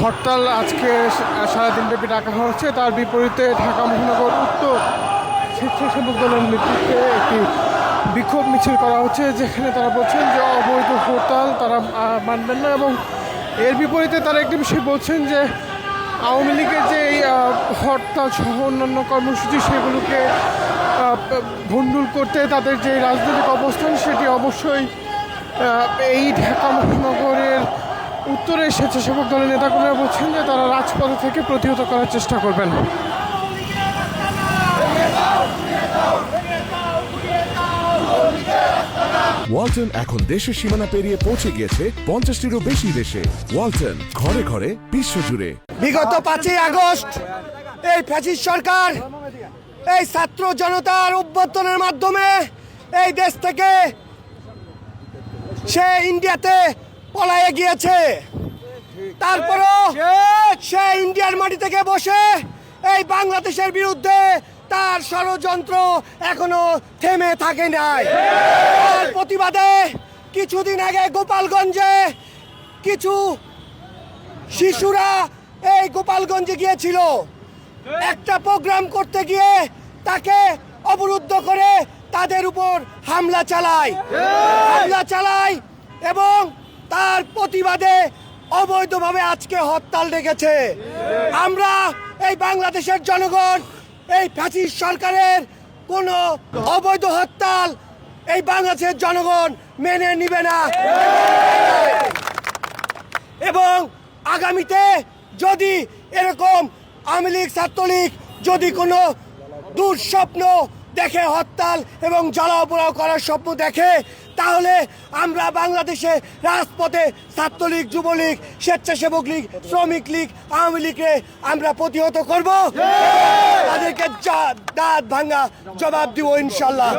হরতাল আজকে সারাদিনব্যাপী ডাকা হচ্ছে। তার বিপরীতে ঢাকা মহানগর উত্তর স্বেচ্ছাসেবক দলের নেতৃত্বে একটি বিক্ষোভ মিছিল করা হচ্ছে, যেখানে তারা বলছেন যে অবৈধ হরতাল তারা মানবেন না এবং এর বিপরীতে তারা একটি বিষয় বলছেন যে আওয়ামী লীগের যে হরতাল সহ অন্যান্য কর্মসূচি সেগুলোকে ভণ্ডুল করতে তাদের যে রাজনৈতিক অবস্থান সেটি অবশ্যই এই ঢাকা মহানগরের উত্তরের স্বেচ্ছাসেবক দলের নেতাকর্মীরা বলছেন যে তারা রাজপথ থেকে প্রতিহত করার চেষ্টা করবেন। ওয়ালটন এখন দেশের সীমানা পেরিয়ে পৌঁছে গিয়েছে পঞ্চাশটিরও বেশি দেশে। ওয়ালটন ঘরে ঘরে বিশ্বজুড়ে বিগত পাঁচই আগস্ট এই ফ্যাসিস সরকার এই ছাত্র জনতার অভ্যর্থনের মাধ্যমে এই দেশ থেকে সে ইন্ডিয়াতে পলায়ে গিয়েছে। তারপরও সে ইন্ডিয়ার মাটি থেকে বসে এই বাংলাদেশের বিরুদ্ধে তার ষড়যন্ত্র এখনও থেমে থাকে নাই। তার প্রতিবাদে কিছুদিন আগে গোপালগঞ্জে কিছু শিশুরা এই গোপালগঞ্জে গিয়েছিল। একটা প্রোগ্রাম করতে গিয়ে তাকে অবরুদ্ধ করে তাদের উপর হামলা চালায়। হামলা চালায় এবং তার প্রতিবাদে অবৈধভাবে আজকে হরতাল ডেকেছে। আমরা এই বাংলাদেশের জনগণ, এই ফ্যাসিস সরকারের কোনো অবৈধ হরতাল এই বাংলাদেশের জনগণ মেনে নিবে না। এবং আগামীতে যদি এরকম আওয়ামী লীগ, ছাত্রলীগ যদি কোনো দুঃস্বপ্ন দেখে হরতাল এবং জ্বালাও করার স্বপ্ন দেখে, তাহলে আমরা বাংলাদেশে রাজপথে ছাত্রলীগ, যুবলীগ, স্বেচ্ছাসেবক লীগ, শ্রমিক লীগ, আওয়ামী লীগকে আমরা প্রতিহত করব। তাদেরকে দাঁত ভাঙা জবাব দিব ইনশাল্লাহ।